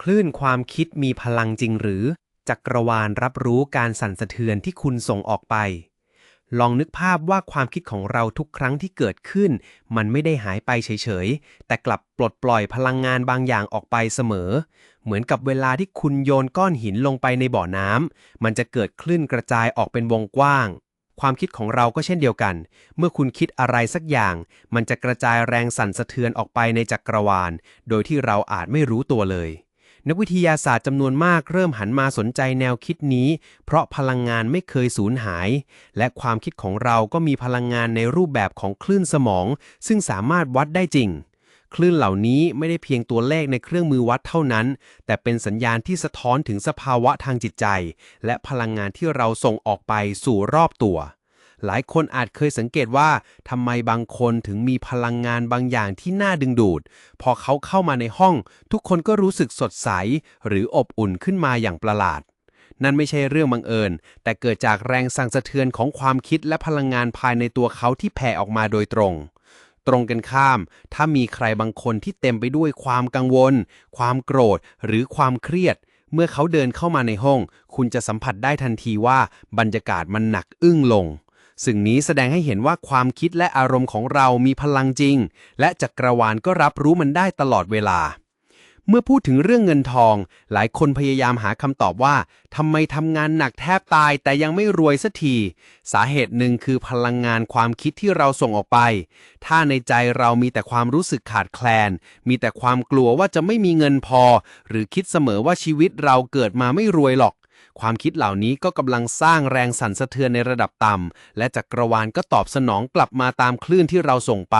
คลื่นความคิดมีพลังจริงหรือ จักรวาลรับรู้การสั่นสะเทือนที่คุณส่งออกไป ลองนึกภาพว่าความคิดของเราทุกครั้งที่เกิดขึ้น มันไม่ได้หายไปเฉยๆ แต่กลับปลดปล่อยพลังงานบางอย่างออกไปเสมอ เหมือนกับเวลาที่คุณโยนก้อนหินลงไปในบ่อน้ำมันจะเกิดคลื่นกระจายออกเป็นวงกว้างความคิดของเราก็เช่นเดียวกัน เมื่อคุณคิดอะไรสักอย่าง มันจะกระจายแรงสั่นสะเทือนออกไปในจักรวาล โดยที่เราอาจไม่รู้ตัวเลย นักวิทยาศาสตร์จำนวนมากเริ่มหันมาสนใจแนวคิดนี้ เพราะพลังงานไม่เคยสูญหาย และความคิดของเราก็มีพลังงานในรูปแบบของคลื่นสมอง ซึ่งสามารถวัดได้จริง คลื่นเหล่านี้ไม่ได้เพียงตัวเลขในเครื่องมือวัดเท่านั้น แต่เป็นสัญญาณที่สะท้อนถึงสภาวะทางจิตใจ และพลังงานที่เราส่งออกไปสู่รอบตัว หลายคนอาจเคยสังเกตว่าทำไมบางคนถึงมีพลังงานบางอย่างที่น่าดึงดูด พอเขาเข้ามาในห้อง ทุกคนก็รู้สึกสดใส หรืออบอุ่นขึ้นมาอย่างประหลาด นั่นไม่ใช่เรื่องบังเอิญ แต่เกิดจากแรงสั่นสะเทือนของความคิดและพลังงานภายในตัวเขาที่แผ่ออกมาโดยตรงตรงกันข้าม ถ้ามีใครบางคนที่เต็มไปด้วยความกังวล ความโกรธ หรือความเครียด เมื่อเขาเดินเข้ามาในห้อง คุณจะสัมผัสได้ทันทีว่าบรรยากาศมันหนักอึ้งลง สิ่งนี้แสดงให้เห็นว่าความคิดและอารมณ์ของเรามีพลังจริง และจักรวาลก็รับรู้มันได้ตลอดเวลา เมื่อพูดถึงเรื่องเงินทอง หลายคนพยายามหาคำตอบว่าทำไมทำงานหนักแทบตายแต่ยังไม่รวยสักที สาเหตุหนึ่งคือพลังงานความคิดที่เราส่งออกไป ถ้าในใจเรามีแต่ความรู้สึกขาดแคลน มีแต่ความกลัวว่าจะไม่มีเงินพอ หรือคิดเสมอว่าชีวิตเราเกิดมาไม่รวยหรอก ความคิดเหล่านี้ก็กำลังสร้างแรงสั่นสะเทือนในระดับต่ำ และจักรวาลก็ตอบสนองกลับมาตามคลื่นที่เราส่งไป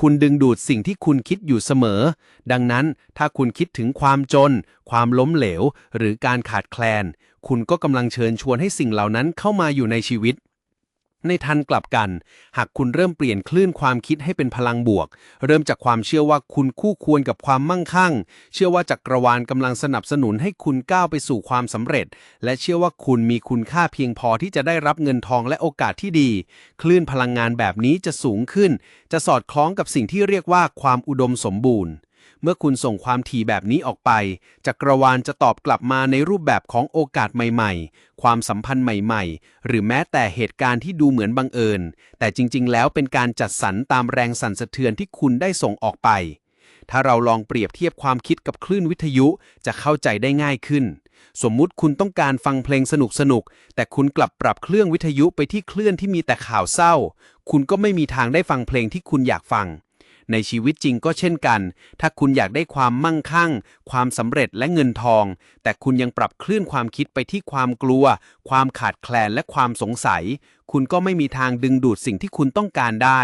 คุณดึงดูดสิ่งที่คุณคิดอยู่เสมอ ดังนั้นถ้าคุณคิดถึงความจน ความล้มเหลว หรือการขาดแคลน คุณก็กำลังเชิญชวนให้สิ่งเหล่านั้นเข้ามาอยู่ในชีวิต ในทันกลับกัน หากคุณเริ่มเปลี่ยนคลื่นความคิดให้เป็นพลังบวก เริ่มจากความเชื่อว่าคุณคู่ควรกับความมั่งคั่ง เชื่อว่าจักรวาลกำลังสนับสนุนให้คุณก้าวไปสู่ความสำเร็จ และเชื่อว่าคุณมีคุณค่าเพียงพอที่จะได้รับเงินทองและโอกาสที่ดี คลื่นพลังงานแบบนี้จะสูงขึ้น จะสอดคล้องกับสิ่งที่เรียกว่าความอุดมสมบูรณ์ เมื่อคุณส่งความถี่แบบนี้ออกไป จักรวาลจะตอบกลับมาในรูปแบบของโอกาสใหม่ ๆ ความสัมพันธ์ใหม่ ๆ หรือแม้แต่เหตุการณ์ที่ดูเหมือนบังเอิญ แต่จริง ๆ แล้วเป็นการจัดสรรตามแรงสั่นสะเทือนที่คุณได้ส่งออกไป ถ้าเราลองเปรียบเทียบความคิดกับคลื่นวิทยุจะเข้าใจได้ง่ายขึ้น สมมุติคุณต้องการฟังเพลงสนุกๆแต่คุณกลับปรับเครื่องวิทยุไปที่คลื่นที่มีแต่ข่าวเศร้า คุณก็ไม่มีทางได้ฟังเพลงที่คุณอยากฟัง ในชีวิตจริงก็เช่นกัน ถ้าคุณอยากได้ความมั่งคั่ง ความสำเร็จและเงินทอง แต่คุณยังปรับคลื่นความคิดไปที่ความกลัว ความขาดแคลนและความสงสัย คุณก็ไม่มีทางดึงดูดสิ่งที่คุณต้องการได้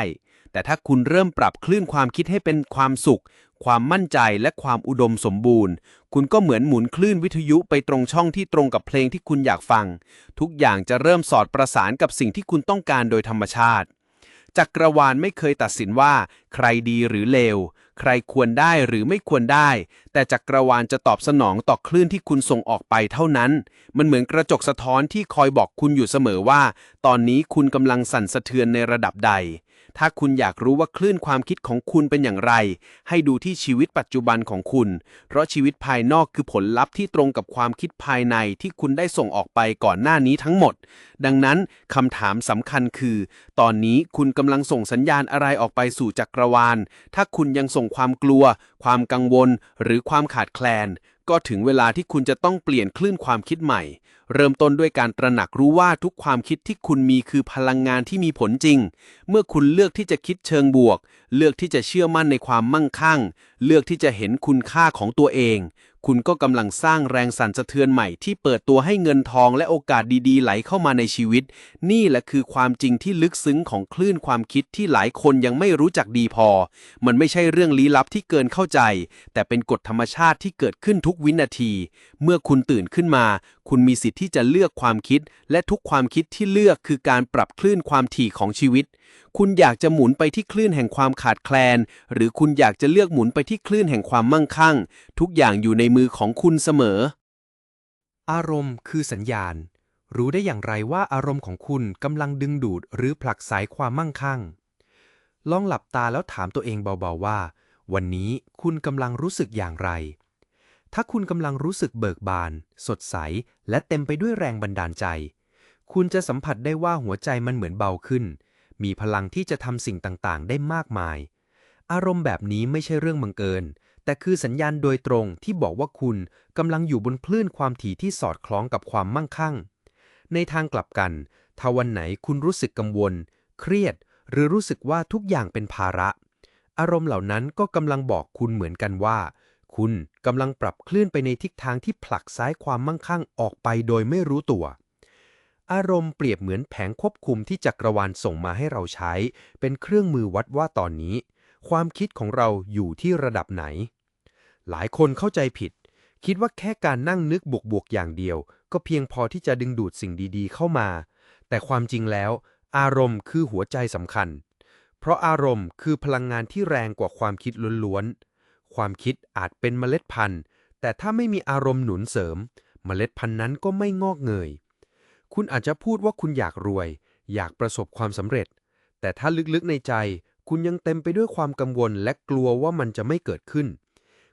แต่ถ้าคุณเริ่มปรับคลื่นความคิดให้เป็นความสุข ความมั่นใจและความอุดมสมบูรณ์ คุณก็เหมือนหมุนคลื่นวิทยุไปตรงช่องที่ตรงกับเพลงที่คุณอยากฟัง ทุกอย่างจะเริ่มสอดประสานกับสิ่งที่คุณต้องการโดยธรรมชาติ จักรวาลไม่เคยตัดสินว่า ใครดีหรือเลว ใครควรได้หรือไม่ควรได้ แต่จักรวาลจะตอบสนองต่อคลื่นที่คุณส่งออกไปเท่านั้น มันเหมือนกระจกสะท้อนที่คอยบอกคุณอยู่เสมอว่า ตอนนี้คุณกำลังสั่นสะเทือนในระดับใด ถ้าคุณอยากรู้ว่าคลื่นความคิดของคุณเป็นอย่างไร ให้ดูที่ชีวิตปัจจุบันของคุณ เพราะชีวิตภายนอกคือผลลัพธ์ที่ตรงกับความคิดภายในที่คุณได้ส่งออกไปก่อนหน้านี้ทั้งหมด ดังนั้นคำถามสำคัญคือ ตอนนี้คุณกำลังส่งสัญญาณอะไรออกไปสู่จักรวาล ถ้าคุณยังส่งความกลัว ความกังวล หรือความขาดแคลน ก็ถึงเวลาที่คุณจะต้องเปลี่ยนคลื่นความคิดใหม่ เริ่มต้นด้วยการตระหนักรู้ว่าทุกความคิดที่คุณมีคือพลังงานที่มีผลจริง เมื่อคุณเลือกที่จะคิดเชิงบวก เลือกที่จะเชื่อมั่นในความมั่งคั่ง เลือกที่จะเห็นคุณค่าของตัวเอง คุณก็กำลังสร้างแรงสั่นสะเทือนใหม่ที่เปิดตัวให้เงินทองและโอกาสดีๆ ไหลเข้ามาในชีวิต นี่แหละคือความจริงที่ลึกซึ้งของคลื่นความคิดที่หลายคนยังไม่รู้จักดีพอ มันไม่ใช่เรื่องลี้ลับที่เกินเข้าใจ แต่เป็นกฎธรรมชาติที่เกิดขึ้นทุกวินาที เมื่อคุณตื่นขึ้นมา คุณมีสิทธิ์ที่จะเลือกความคิด และทุกความคิดที่เลือกคือการปรับคลื่นความถี่ของชีวิต คุณอยากจะหมุนไปที่คลื่นแห่งความขาดแคลน หรือคุณอยากจะเลือกหมุนไปที่คลื่นแห่งความมั่งคั่ง ทุกอย่างอยู่ในมือของคุณเสมอ อารมณ์คือสัญญาณ รู้ได้อย่างไรว่าอารมณ์ของคุณกำลังดึงดูดหรือผลักไสความมั่งคั่ง ลองหลับตาแล้วถามตัวเองเบาๆว่า วันนี้คุณกำลังรู้สึกอย่างไร ถ้าคุณกำลังรู้สึกเบิกบาน สดใส และเต็มไปด้วยแรงบันดาลใจ คุณจะสัมผัสได้ว่าหัวใจมันเหมือนเบาขึ้น มีพลังที่จะทำสิ่งต่างๆ ได้มากมาย อารมณ์แบบนี้ไม่ใช่เรื่องบังเอิญ แต่คือสัญญาณโดยตรงที่บอกว่าคุณกำลังอยู่บนคลื่นความถี่ที่สอดคล้องกับความมั่งคั่ง ในทางกลับกัน ถ้าวันไหนคุณรู้สึกกังวล เครียด หรือรู้สึกว่าทุกอย่างเป็นภาระ อารมณ์เหล่านั้นก็กำลังบอกคุณเหมือนกันว่า คุณกำลังปรับคลื่นไปในทิศทางที่ผลักซ้ายความมั่งคั่งออกไปโดยไม่รู้ตัว อารมณ์เปรียบเหมือนแผงควบคุมที่จักรวาลส่งมาให้เราใช้ เป็นเครื่องมือวัดว่าตอนนี้ ความคิดของเราอยู่ที่ระดับไหน หลายคนเข้าใจผิด คิดว่าแค่การนั่งนึกบวกๆอย่างเดียว ก็เพียงพอที่จะดึงดูดสิ่งดีๆ เข้ามา แต่ความจริงแล้ว อารมณ์คือหัวใจสำคัญ เพราะอารมณ์คือพลังงานที่แรงกว่าความคิดล้วนๆ ความคิดอาจเป็นเมล็ดพันธุ์ แต่ถ้าไม่มีอารมณ์หนุนเสริม เมล็ดพันธุ์นั้นก็ไม่งอกเงย คุณอาจจะพูดว่าคุณอยากรวย อยากประสบความสำเร็จ แต่ถ้าลึกๆในใจ คุณยังเต็มไปด้วยความกังวลและกลัวว่ามันจะไม่เกิดขึ้น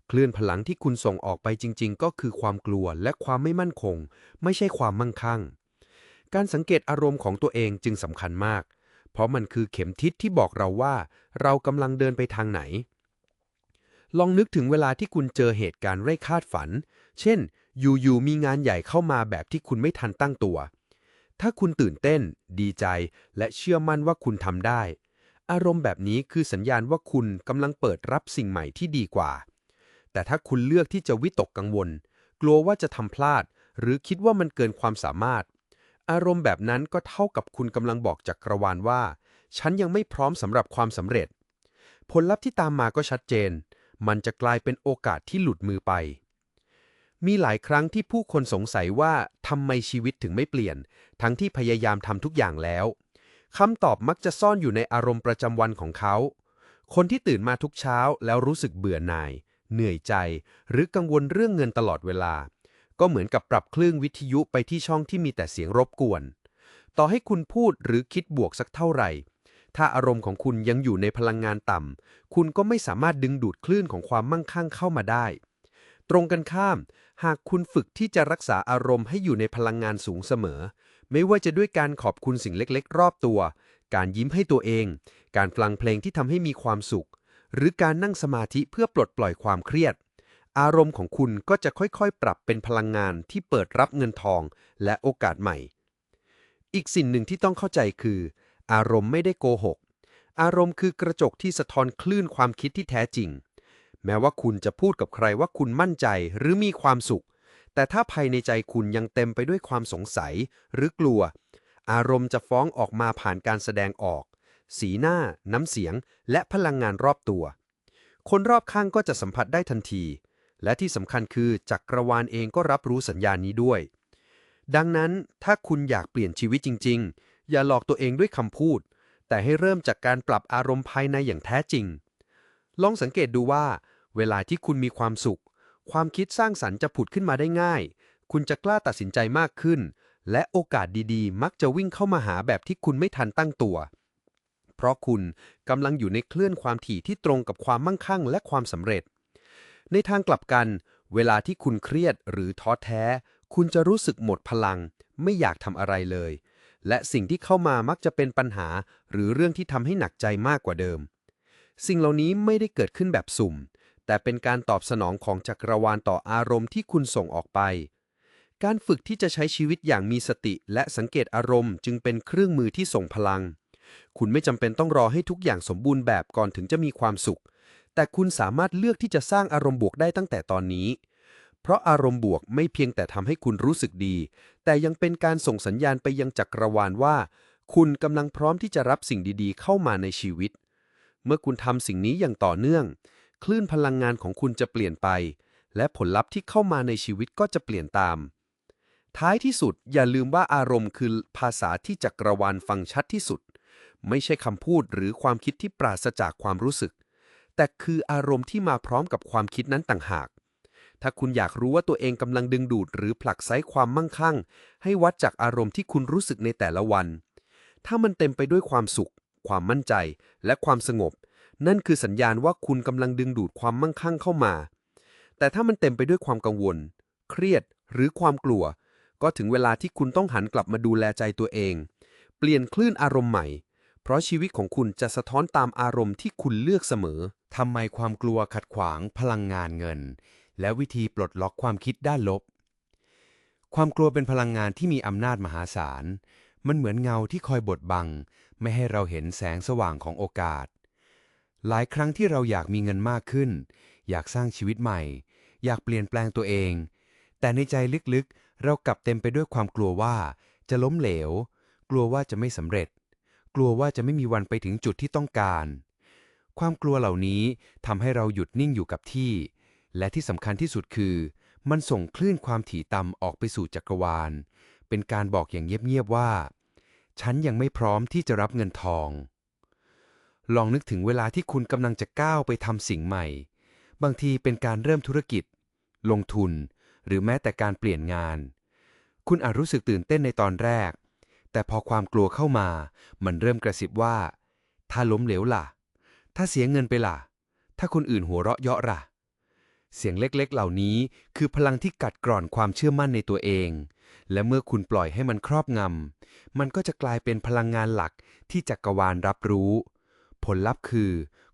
คลื่นพลังที่คุณส่งออกไปจริง ๆ ก็คือความกลัวและความไม่มั่นคง ไม่ใช่ความมั่งคั่ง การสังเกตอารมณ์ของตัวเองจึงสำคัญมาก เพราะมันคือเข็มทิศที่บอกเราว่า เรากำลังเดินไปทางไหน ลองนึกถึงเวลาที่คุณเจอเหตุการณ์ไร้คาดฝัน เช่น อยู่ๆมีงานใหญ่เข้ามาแบบที่คุณไม่ทันตั้งตัว ถ้าคุณตื่นเต้น ดีใจ และเชื่อมั่นว่าคุณทำได้ อารมณ์แบบนี้คือสัญญาณว่าคุณกำลังเปิดรับสิ่งใหม่ที่ดีกว่า แต่ถ้าคุณเลือกที่จะวิตกกังวล กลัวว่าจะทำพลาด หรือคิดว่ามันเกินความสามารถ อารมณ์แบบนั้นก็เท่ากับคุณกำลังบอกจักรวาลว่า ฉันยังไม่พร้อมสำหรับความสำเร็จ ผลลัพธ์ที่ตามมาก็ชัดเจน มันจะกลายเป็นโอกาสที่หลุดมือไป มีหลายครั้งที่ผู้คนสงสัยว่าทำไมชีวิตถึงไม่เปลี่ยน ทั้งที่พยายามทำทุกอย่างแล้วคำตอบมักจะซ่อนอยู่ในอารมณ์ประจำวันของเขา คนที่ตื่นมาทุกเช้าแล้วรู้สึกเบื่อหน่าย เหนื่อยใจ หรือกังวลเรื่องเงินตลอดเวลา ก็เหมือนกับปรับคลื่นวิทยุไปที่ช่องที่มีแต่เสียงรบกวน ต่อให้คุณพูดหรือคิดบวกสักเท่าไหร่ ถ้าอารมณ์ของคุณยังอยู่ในพลังงานต่ำคุณก็ไม่สามารถดึงดูดคลื่นของความมั่งคั่งเข้ามาได้ ตรงกันข้าม หากคุณฝึกที่จะรักษาอารมณ์ให้อยู่ในพลังงานสูงเสมอ ไม่ว่าจะด้วยการขอบคุณสิ่งเล็กๆ รอบตัว การยิ้มให้ตัวเอง การฟังเพลงที่ทำให้มีความสุข หรือการนั่งสมาธิเพื่อปลดปล่อยความเครียด อารมณ์ของคุณก็จะค่อยๆ ปรับเป็นพลังงานที่เปิดรับเงินทองและโอกาสใหม่ อีกสิ่งหนึ่งที่ต้องเข้าใจคือ อารมณ์ไม่ได้โกหก อารมณ์คือกระจกที่สะท้อนคลื่นความคิดที่แท้จริง แม้ว่าคุณจะพูดกับใครว่าคุณมั่นใจหรือมีความสุข แต่ถ้าภายในใจคุณยังเต็มไปด้วยความสงสัยหรือกลัว อารมณ์จะฟ้องออกมาผ่านการแสดงออก สีหน้า น้ำเสียง และพลังงานรอบตัว คนรอบข้างก็จะสัมผัสได้ทันที และที่สำคัญคือจักรวาลเองก็รับรู้สัญญาณนี้ด้วย ดังนั้นถ้าคุณอยากเปลี่ยนชีวิตจริง ๆ อย่าหลอกตัวเองด้วยคำพูด แต่ให้เริ่มจากการปรับอารมณ์ภายในอย่างแท้จริงลองสังเกตดูว่า เวลาที่คุณมีความสุข ความคิดสร้างสรรค์จะผุดขึ้นมาได้ง่าย คุณจะกล้าตัดสินใจมากขึ้น และโอกาสดีๆ มักจะวิ่งเข้ามาหาแบบที่คุณไม่ทันตั้งตัว เพราะคุณกำลังอยู่ในคลื่นความถี่ที่ตรงกับความมั่งคั่งและความสำเร็จ ในทางกลับกัน เวลาที่คุณเครียดหรือท้อแท้ คุณจะรู้สึกหมดพลัง ไม่อยากทำอะไรเลย และสิ่งที่เข้ามามักจะเป็นปัญหา หรือเรื่องที่ทำให้หนักใจมากกว่าเดิม สิ่งเหล่านี้ไม่ได้เกิดขึ้นแบบสุ่ม แต่เป็นการตอบสนองของจักรวาลต่ออารมณ์ที่คุณส่งออกไป การฝึกที่จะใช้ชีวิตอย่างมีสติและสังเกตอารมณ์ จึงเป็นเครื่องมือที่ส่งพลัง คุณไม่จำเป็นต้องรอให้ทุกอย่างสมบูรณ์แบบก่อนถึงจะมีความสุข แต่คุณสามารถเลือกที่จะสร้างอารมณ์บวกได้ตั้งแต่ตอนนี้ เพราะอารมณ์บวกไม่เพียงแต่ทำให้คุณรู้สึกดี แต่ยังเป็นการส่งสัญญาณไปยังจักรวาลว่า คุณกำลังพร้อมที่จะรับสิ่งดีๆ เข้ามาในชีวิต เมื่อคุณทำสิ่งนี้อย่างต่อเนื่อง คลื่นพลังงานของคุณจะเปลี่ยนไป และผลลัพธ์ที่เข้ามาในชีวิตก็จะเปลี่ยนตาม ท้ายที่สุดอย่าลืมว่าอารมณ์คือภาษาที่จักรวาลฟังชัดที่สุด ไม่ใช่คำพูดหรือความคิดที่ปราศจากความรู้สึก แต่คืออารมณ์ที่มาพร้อมกับความคิดนั้นต่างหาก ถ้าคุณอยากรู้ว่าตัวเองกำลังดึงดูด หรือผลักไสความมั่งคั่ง ให้วัดจากอารมณ์ที่คุณรู้สึกในแต่ละวัน ถ้ามันเต็มไปด้วยความสุข ความมั่นใจ และความสงบ นั่นคือสัญญาณว่าคุณกำลังดึงดูดความมั่งคั่งเข้ามา แต่ถ้ามันเต็มไปด้วยความกังวล เครียดหรือความกลัว ก็ถึงเวลาที่คุณต้องหันกลับมาดูแลใจตัวเอง เปลี่ยนคลื่นอารมณ์ใหม่ เพราะชีวิตของคุณจะสะท้อนตามอารมณ์ที่คุณเลือกเสมอ ทำไมความกลัวขัดขวางพลังงานเงิน และวิธีปลดล็อกความคิดด้านลบ ความกลัวเป็นพลังงานที่มีอำนาจมหาศาล มันเหมือนเงาที่คอยบดบัง ไม่ให้เราเห็นแสงสว่างของโอกาส หลายครั้งที่เราอยากมีเงินมากขึ้น อยากสร้างชีวิตใหม่ อยากเปลี่ยนแปลงตัวเอง แต่ในใจลึกๆ เรากลับเต็มไปด้วยความกลัวว่า จะล้มเหลว กลัวว่าจะไม่สำเร็จ กลัวว่าจะไม่มีวันไปถึงจุดที่ต้องการ ความกลัวเหล่านี้ทำให้เราหยุดนิ่งอยู่กับที่ และที่สำคัญที่สุดคือ มันส่งคลื่นความถี่ต่ำออกไปสู่จักรวาล เป็นการบอกอย่างเงียบๆว่า ฉันยังไม่พร้อมที่จะรับเงินทอง ลองนึกถึงเวลาที่คุณกำลังจะก้าวไปทำสิ่งใหม่ บางทีเป็นการเริ่มธุรกิจ ลงทุน หรือแม้แต่การเปลี่ยนงาน คุณอาจรู้สึกตื่นเต้นในตอนแรก แต่พอความกลัวเข้ามา มันเริ่มกระซิบว่า ถ้าล้มเหลวล่ะ ถ้าเสียเงินไปล่ะ ถ้าคนอื่นหัวเราะเยาะล่ะ เสียงเล็กๆ เหล่านี้คือพลังที่กัดกร่อนความเชื่อมั่นในตัวเอง และเมื่อคุณปล่อยให้มันครอบงำมันก็จะกลายเป็นพลังงานหลักที่จักรวาลรับรู้ ผลลัพธ์คือ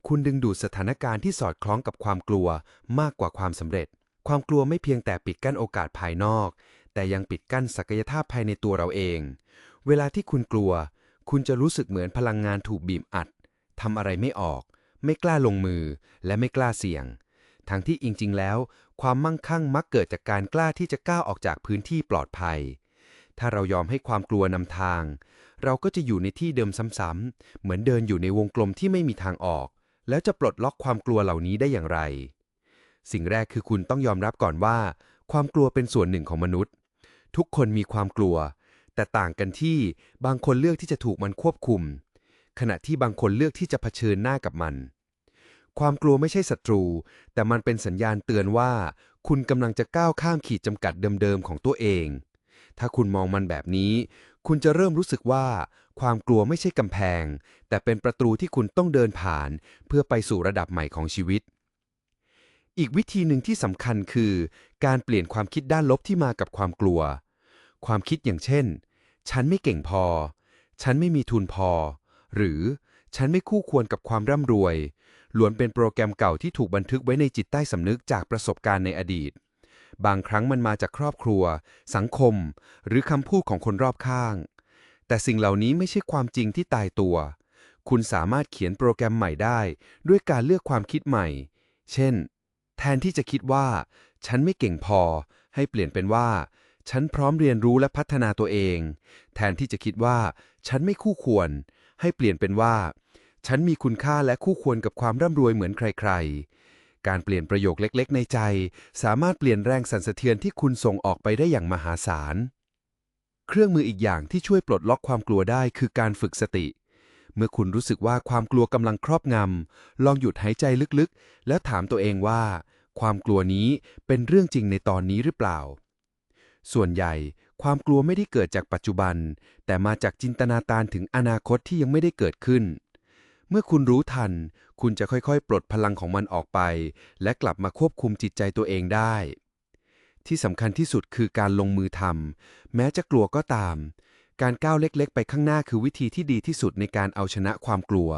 คุณดึงดูดสถานการณ์ที่สอดคล้องกับความกลัวมากกว่าความสำเร็จ ความกลัวไม่เพียงแต่ปิดกั้นโอกาสภายนอก แต่ยังปิดกั้นศักยภาพภายในตัวเราเอง เวลาที่คุณกลัว คุณจะรู้สึกเหมือนพลังงานถูกบีบอัดทำอะไรไม่ออก ไม่กล้าลงมือ และไม่กล้าเสี่ยง ทั้งที่จริงๆ แล้ว ความมั่งคั่งมักเกิดจากการกล้าที่จะก้าวออกจากพื้นที่ปลอดภัย ถ้าเรายอมให้ความกลัวนำทาง เราก็จะอยู่ในที่เดิมซ้ำๆเหมือนเดินอยู่ในวงกลมที่ไม่มีทางออก แล้วจะปลดล็อกความกลัวเหล่านี้ได้อย่างไร สิ่งแรกคือคุณต้องยอมรับก่อนว่า ความกลัวเป็นส่วนหนึ่งของมนุษย์ ทุกคนมีความกลัว แต่ต่างกันที่บางคนเลือกที่จะถูกมันควบคุม ขณะที่บางคนเลือกที่จะเผชิญหน้ากับมัน ความกลัวไม่ใช่ศัตรู แต่มันเป็นสัญญาณเตือนว่า คุณกำลังจะก้าวข้ามขีดจำกัดเดิมๆของตัวเอง ถ้าคุณมองมันแบบนี้ คุณจะเริ่มรู้สึกว่า ความกลัวไม่ใช่กำแพง แต่เป็นประตูที่คุณต้องเดินผ่าน เพื่อไปสู่ระดับใหม่ของชีวิต อีกวิธีหนึ่งที่สำคัญคือ การเปลี่ยนความคิดด้านลบที่มากับความกลัว ความคิดอย่างเช่น ฉันไม่เก่งพอ ฉันไม่มีทุนพอ หรือฉันไม่คู่ควรกับความร่ำรวยล้วนเป็นโปรแกรมเก่าที่ถูกบันทึกไว้ในจิตใต้สำนึกจากประสบการณ์ในอดีต บางครั้งมันมาจากครอบครัว สังคม หรือคำพูดของคนรอบข้าง แต่สิ่งเหล่านี้ไม่ใช่ความจริงที่ตายตัว คุณสามารถเขียนโปรแกรมใหม่ได้ ด้วยการเลือกความคิดใหม่ เช่น แทนที่จะคิดว่า ฉันไม่เก่งพอ ให้เปลี่ยนเป็นว่า ฉันพร้อมเรียนรู้และพัฒนาตัวเอง แทนที่จะคิดว่า ฉันไม่คู่ควร ให้เปลี่ยนเป็นว่า ฉันมีคุณค่าและคู่ควรกับความร่ำรวยเหมือนใคร ๆ การเปลี่ยนประโยคเล็ก ๆ ในใจ สามารถเปลี่ยนแรงสั่นสะเทือนที่คุณส่งออกไปได้อย่างมหาศาล เครื่องมืออีกอย่างที่ช่วยปลดล็อกความกลัวได้คือการฝึกสติ เมื่อคุณรู้สึกว่าความกลัวกำลังครอบงำ ลองหยุดหายใจลึกๆ แล้วถามตัวเองว่า ความกลัวนี้เป็นเรื่องจริงในตอนนี้หรือเปล่า ส่วนใหญ่ความกลัวไม่ได้เกิดจากปัจจุบัน แต่มาจากจินตนาการถึงอนาคตที่ยังไม่ได้เกิดขึ้น เมื่อคุณรู้ทัน คุณจะค่อยๆ ปลดพลังของมันออกไป และกลับมาควบคุมจิตใจตัวเองได้ ที่สำคัญที่สุดคือการลงมือทำแม้จะกลัวก็ตาม การก้าวเล็กๆ ไปข้างหน้าคือวิธีที่ดีที่สุดในการเอาชนะความกลัว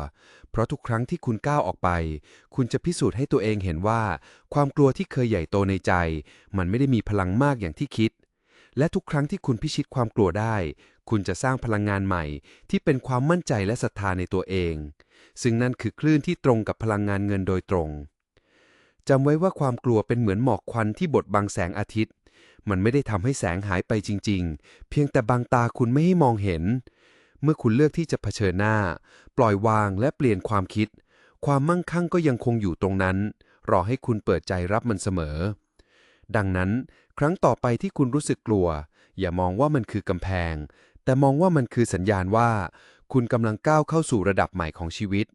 เพราะทุกครั้งที่คุณก้าวออกไป คุณจะพิสูจน์ให้ตัวเองเห็นว่า ความกลัวที่เคยใหญ่โตในใจ มันไม่ได้มีพลังมากอย่างที่คิด และทุกครั้งที่คุณพิชิตความกลัวได้ คุณจะสร้างพลังงานใหม่ ที่เป็นความมั่นใจและศรัทธาในตัวเอง ซึ่งนั่นคือคลื่นที่ตรงกับพลังงานเงินโดยตรงจำไว้ว่าความกลัวเป็นเหมือนหมอกควันที่บดบังแสงอาทิตย์ มันไม่ได้ทำให้แสงหายไปจริง ๆ เพียงแต่บังตาคุณไม่ให้มองเห็น เมื่อคุณเลือกที่จะเผชิญหน้า ปล่อยวางและเปลี่ยนความคิด ความมั่งคั่งก็ยังคงอยู่ตรงนั้น รอให้คุณเปิดใจรับมันเสมอ ดังนั้น ครั้งต่อไปที่คุณรู้สึกกลัว อย่ามองว่ามันคือกำแพง แต่มองว่ามันคือสัญญาณว่า คุณกำลังก้าวเข้าสู่ระดับใหม่ของชีวิต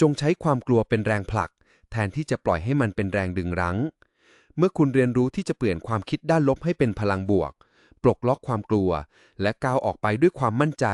จงใช้ความกลัวเป็นแรงผลัก แทนที่จะปล่อยให้มันเป็นแรงดึงรั้ง เมื่อคุณเรียนรู้ที่จะเปลี่ยนความคิดด้านลบให้เป็นพลังบวก ปลดล็อกความกลัว และก้าวออกไปด้วยความมั่นใจ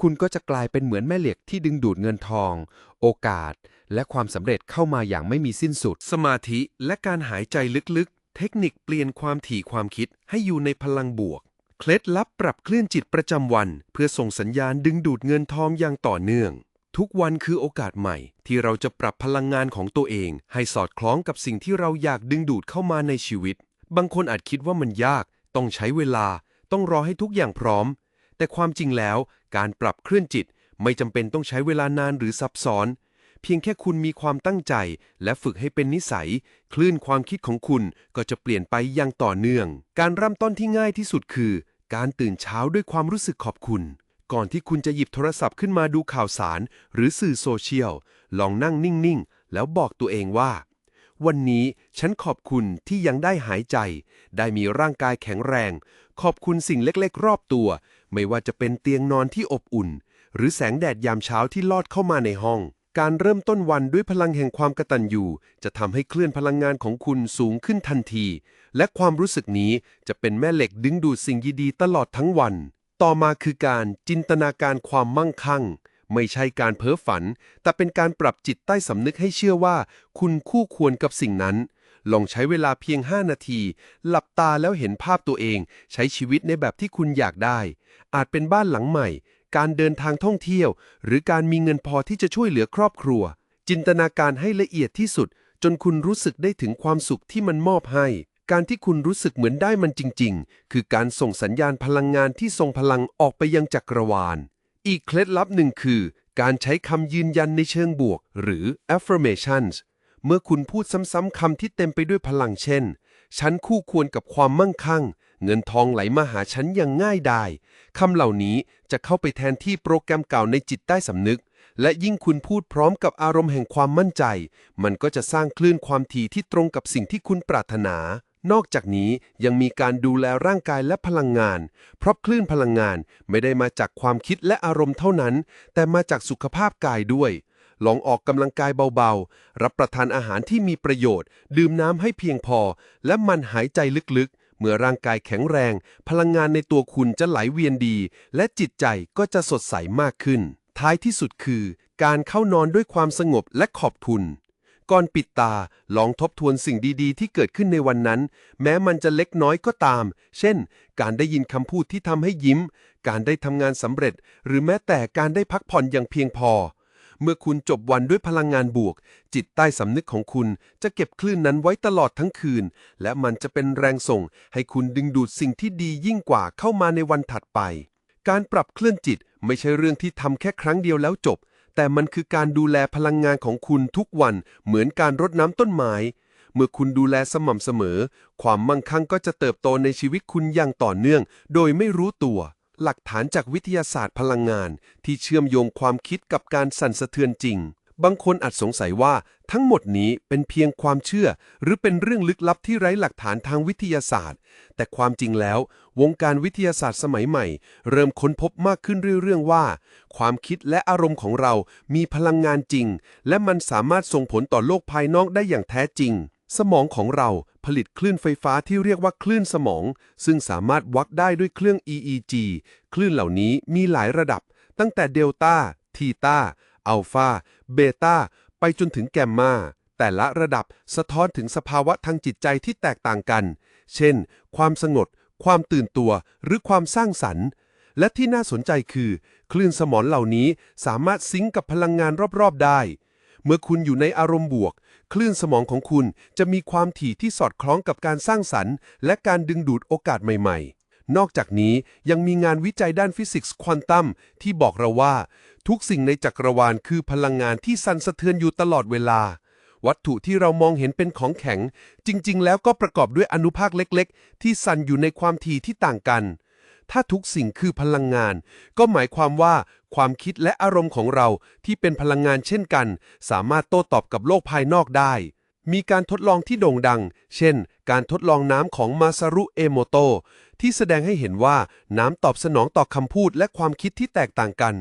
คุณก็จะกลายเป็นเหมือนแม่เหล็กที่ดึงดูดเงินทอง โอกาส และความสำเร็จเข้ามาอย่างไม่มีสิ้นสุด สมาธิและการหายใจลึก เทคนิคเปลี่ยนความถี่ความคิดให้อยู่ในพลังบวก เคล็ดลับปรับเคลื่อนจิตประจำวัน เพื่อส่งสัญญาณดึงดูดเงินทองอย่างต่อเนื่อง ทุกวันคือโอกาสใหม่ ที่เราจะปรับพลังงานของตัวเอง ให้สอดคล้องกับสิ่งที่เราอยากดึงดูดเข้ามาในชีวิต บางคนอาจคิดว่ามันยาก ต้องใช้เวลา ต้องรอให้ทุกอย่างพร้อม แต่ความจริงแล้ว การปรับเคลื่อนจิต ไม่จำเป็นต้องใช้เวลานานหรือซับซ้อน เพียงแค่คุณมีความตั้งใจ และฝึกให้เป็นนิสัย คลื่นความคิดของคุณก็จะเปลี่ยนไปอย่างต่อเนื่อง การเริ่มต้นที่ง่ายที่สุดคือ การตื่นเช้าด้วยความรู้สึกขอบคุณ ก่อนที่คุณจะหยิบโทรศัพท์ขึ้นมาดูข่าวสาร หรือสื่อโซเชียล ลองนั่งนิ่ง ๆ แล้วบอกตัวเองว่า วันนี้ฉันขอบคุณที่ยังได้หายใจ ได้มีร่างกายแข็งแรง ขอบคุณสิ่งเล็ก ๆ รอบตัว ไม่ว่าจะเป็นเตียงนอนที่อบอุ่น หรือแสงแดดยามเช้าที่ลอดเข้ามาในห้อง การเริ่มต้นวันด้วยพลังแห่งความกตัญญูจะทำให้เคลื่อนพลังงานของคุณสูงขึ้นทันที และความรู้สึกนี้จะเป็นแม่เหล็กดึงดูดสิ่งดีๆตลอดทั้งวัน ต่อมาคือการจินตนาการความมั่งคั่ง ไม่ใช่การเพ้อฝัน แต่เป็นการปรับจิตใต้สำนึกให้เชื่อว่า คุณคู่ควรกับสิ่งนั้น ลองใช้เวลาเพียง 5 นาที หลับตาแล้วเห็นภาพตัวเอง ใช้ชีวิตในแบบที่คุณอยากได้ อาจเป็นบ้านหลังใหม่ การเดินทางท่องเที่ยว หรือการมีเงินพอที่จะช่วยเหลือครอบครัว จินตนาการให้ละเอียดที่สุด จนคุณรู้สึกได้ถึงความสุขที่มันมอบให้ การที่คุณรู้สึกเหมือนได้มันจริง ๆ คือการส่งสัญญาณพลังงานที่ทรงพลังออกไปยังจักรวาล อีกเคล็ดลับหนึ่งคือ การใช้คำยืนยันในเชิงบวก หรือ affirmations เมื่อคุณพูดซ้ำๆคำที่เต็มไปด้วยพลังเช่น ฉันคู่ควรกับความมั่งคั่ง เงินทองไหลมาหาฉันอย่างง่ายดายคำเหล่านี้จะเข้าไปแทนที่โปรแกรมเก่าในจิตใต้สำนึก และยิ่งคุณพูดพร้อมกับอารมณ์แห่งความมั่นใจ มันก็จะสร้างคลื่นความถี่ที่ตรงกับสิ่งที่คุณปรารถนา นอกจากนี้ยังมีการดูแลร่างกายและพลังงาน เพราะคลื่นพลังงานไม่ได้มาจากความคิดและอารมณ์เท่านั้น แต่มาจากสุขภาพกายด้วยลองออกกำลังกายเบาๆ รับประทานอาหารที่มีประโยชน์ ดื่มน้ำให้เพียงพอ และมันหายใจลึกๆ เมื่อร่างกายแข็งแรง พลังงานในตัวคุณจะไหลเวียนดี และจิตใจก็จะสดใสมากขึ้น ท้ายที่สุดคือ การเข้านอนด้วยความสงบและขอบคุณก่อนปิดตาลองทบทวนสิ่งดีๆ ที่เกิดขึ้นในวันนั้น แม้มันจะเล็กน้อยก็ตาม เช่น การได้ยินคำพูดที่ทำให้ยิ้ม การได้ทำงานสำเร็จ หรือแม้แต่การได้พักผ่อนอย่างเพียงพอ เมื่อคุณจบวันด้วยพลังงานบวก จิตใต้สำนึกของคุณจะเก็บคลื่นนั้นไว้ตลอดทั้งคืน และมันจะเป็นแรงส่ง ให้คุณดึงดูดสิ่งที่ดียิ่งกว่าเข้ามาในวันถัดไป การปรับเคลื่อนจิตไม่ใช่เรื่องที่ทำแค่ครั้งเดียวแล้วจบ แต่มันคือการดูแลพลังงานของคุณทุกวันเหมือนการรดน้ำต้นไม้เมื่อคุณดูแลสม่ำเสมอ ความมั่งคั่งก็จะเติบโตในชีวิตคุณอย่างต่อเนื่อง โดยไม่รู้ตัว หลักฐานจากวิทยาศาสตร์พลังงาน ที่เชื่อมโยงความคิดกับการสั่นสะเทือนจริง บางคนอาจสงสัยว่าทั้งหมดนี้เป็นเพียงความเชื่อ หรือเป็นเรื่องลึกลับที่ไร้หลักฐานทางวิทยาศาสตร์ แต่ความจริงแล้ว วงการวิทยาศาสตร์สมัยใหม่ เริ่มค้นพบมากขึ้นเรื่องๆว่า ความคิดและอารมณ์ของเรามีพลังงานจริง และมันสามารถส่งผลต่อโลกภายนอกได้อย่างแท้จริง สมองของเราผลิตคลื่นไฟฟ้าที่เรียกว่าคลื่นสมอง ซึ่งสามารถวัดได้ด้วยเครื่อง EEG คลื่นเหล่านี้มีหลายระดับ ตั้งแต่เดลต้า ทีตาอัลฟา เบต้า ไปจนถึงแกมมา แต่ละระดับสะท้อนถึงสภาวะทางจิตใจที่แตกต่างกัน เช่น ความสงบ ความตื่นตัว หรือความสร้างสรรค์ และที่น่าสนใจคือ คลื่นสมองเหล่านี้สามารถซิงก์กับพลังงานรอบๆได้ เมื่อคุณอยู่ในอารมณ์บวก คลื่นสมองของคุณจะมีความถี่ที่สอดคล้องกับการสร้างสรรค์ และการดึงดูดโอกาสใหม่ ๆ นอกจากนี้ยังมีงานวิจัยด้านฟิสิกส์ควอนตัมที่บอกเราว่า ทุกสิ่งในจักรวาลคือพลังงานที่สั่นสะเทือนอยู่ตลอดเวลา วัตถุที่เรามองเห็นเป็นของแข็ง จริง ๆ แล้วก็ประกอบด้วยอนุภาคเล็ก ๆ ที่สั่นอยู่ในความถี่ที่ต่างกัน ถ้าทุกสิ่งคือพลังงาน ก็หมายความว่าความคิดและอารมณ์ของเราที่เป็นพลังงานเช่นกัน สามารถโต้ตอบกับโลกภายนอกได้ มีการทดลองที่โด่งดัง เช่น การทดลองน้ำของมาซารุ เอโมโตที่แสดงให้เห็นว่าน้ำตอบสนองต่อคำพูดและความคิดที่แตกต่างกัน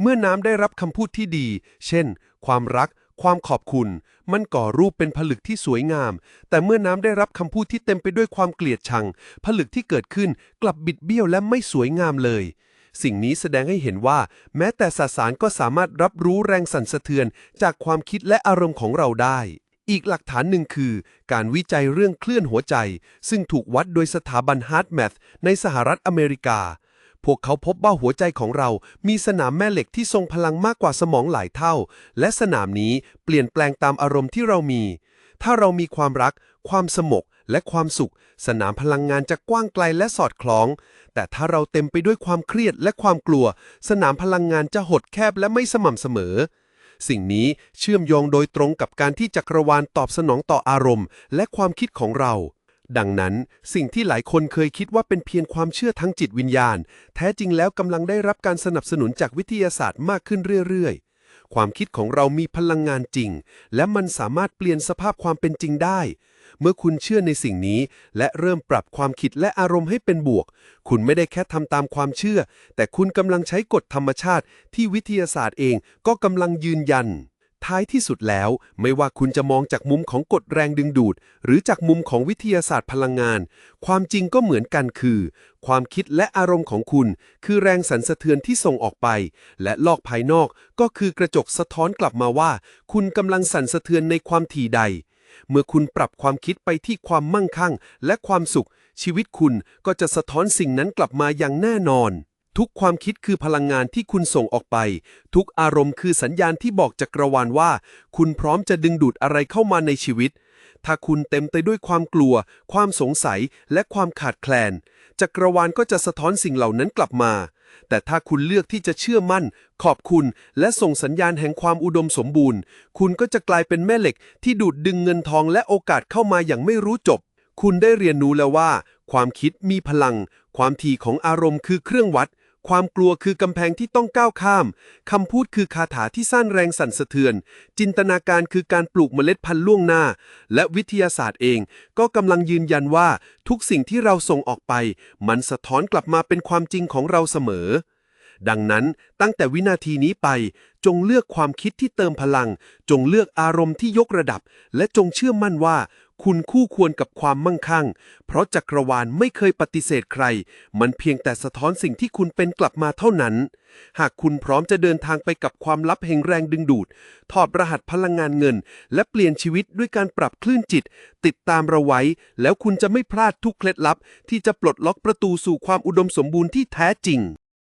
เมื่อน้ำได้รับคำพูดที่ดี เช่น ความรัก ความขอบคุณ มันก่อรูปเป็นผลึกที่สวยงาม แต่เมื่อน้ำได้รับคำพูดที่เต็มไปด้วยความเกลียดชัง ผลึกที่เกิดขึ้นกลับบิดเบี้ยวและไม่สวยงามเลย สิ่งนี้แสดงให้เห็นว่า แม้แต่สสารก็สามารถรับรู้แรงสั่นสะเทือน จากความคิดและอารมณ์ของเราได้อีกหลักฐานหนึ่งคือ การวิจัยเรื่องคลื่นหัวใจ ซึ่งถูกวัดโดยสถาบัน HeartMath ในสหรัฐอเมริกา พวกเขาพบว่าหัวใจของเรามีสนามแม่เหล็กที่ทรงพลังมากกว่าสมองหลายเท่า และสนามนี้เปลี่ยนแปลงตามอารมณ์ที่เรามี ถ้าเรามีความรัก ความสมกและความสุข สนามพลังงานจะกว้างไกลและสอดคล้อง แต่ถ้าเราเต็มไปด้วยความเครียดและความกลัว สนามพลังงานจะหดแคบและไม่สม่ำเสมอ สิ่งนี้เชื่อมโยงโดยตรงกับการที่จักรวาลตอบสนองต่ออารมณ์ และความคิดของเรา ดังนั้นสิ่งที่หลายคนเคยคิดว่าเป็นเพียงความเชื่อทั้งจิตวิญญาณ แท้จริงแล้วกำลังได้รับการสนับสนุนจากวิทยาศาสตร์มากขึ้นเรื่อยๆ ความคิดของเรามีพลังงานจริง และมันสามารถเปลี่ยนสภาพความเป็นจริงได้ เมื่อคุณเชื่อในสิ่งนี้ และเริ่มปรับความคิดและอารมณ์ให้เป็นบวก คุณไม่ได้แค่ทำตามความเชื่อ แต่คุณกำลังใช้กฎธรรมชาติ ที่วิทยาศาสตร์เองก็กำลังยืนยัน ท้ายที่สุดแล้ว ไม่ว่าคุณจะมองจากมุมของกฎแรงดึงดูด หรือจากมุมของวิทยาศาสตร์พลังงาน ความจริงก็เหมือนกันคือ ความคิดและอารมณ์ของคุณ คือแรงสั่นสะเทือนที่ส่งออกไป และโลกภายนอกก็คือกระจกสะท้อนกลับมาว่า คุณกำลังสั่นสะเทือนในความถี่ใด เมื่อคุณปรับความคิดไปที่ความมั่งคั่ง และความสุข ชีวิตคุณก็จะสะท้อนสิ่งนั้นกลับมาอย่างแน่นอน ทุกความคิดคือพลังงานที่คุณส่งออกไป ทุกอารมณ์คือสัญญาณที่บอกจักรวาลว่า คุณพร้อมจะดึงดูดอะไรเข้ามาในชีวิต ถ้าคุณเต็มไปด้วยความกลัว ความสงสัย และความขาดแคลน จักรวาลก็จะสะท้อนสิ่งเหล่านั้นกลับมา แต่ถ้าคุณเลือกที่จะเชื่อมั่น ขอบคุณ และส่งสัญญาณแห่งความอุดมสมบูรณ์ คุณก็จะกลายเป็นแม่เหล็กที่ดูดดึงเงินทองและโอกาสเข้ามาอย่างไม่รู้จบ คุณได้เรียนรู้แล้วว่า ความคิดมีพลัง ความถี่ของอารมณ์คือเครื่องวัด ความกลัวคือกำแพงที่ต้องก้าวข้าม คำพูดคือคาถาที่สร้างแรงสั่นสะเทือน จินตนาการคือการปลูกเมล็ดพันธุ์ล่วงหน้า และวิทยาศาสตร์เอง ก็กำลังยืนยันว่าทุกสิ่งที่เราส่งออกไป มันสะท้อนกลับมาเป็นความจริงของเราเสมอ ดังนั้นตั้งแต่วินาทีนี้ไป จงเลือกความคิดที่เติมพลัง จงเลือกอารมณ์ที่ยกระดับ และจงเชื่อมั่นว่า คุณคู่ควรกับความมั่งคั่ง เพราะจักรวาลไม่เคยปฏิเสธใคร มันเพียงแต่สะท้อนสิ่งที่คุณเป็นกลับมาเท่านั้น หากคุณพร้อมจะเดินทางไปกับความลับแห่งแรงดึงดูด ถอดรหัสพลังงานเงิน และเปลี่ยนชีวิตด้วยการปรับคลื่นจิต ติดตามเราไว้ แล้วคุณจะไม่พลาดทุกเคล็ดลับ ที่จะปลดล็อกประตูสู่ความอุดมสมบูรณ์ที่แท้จริง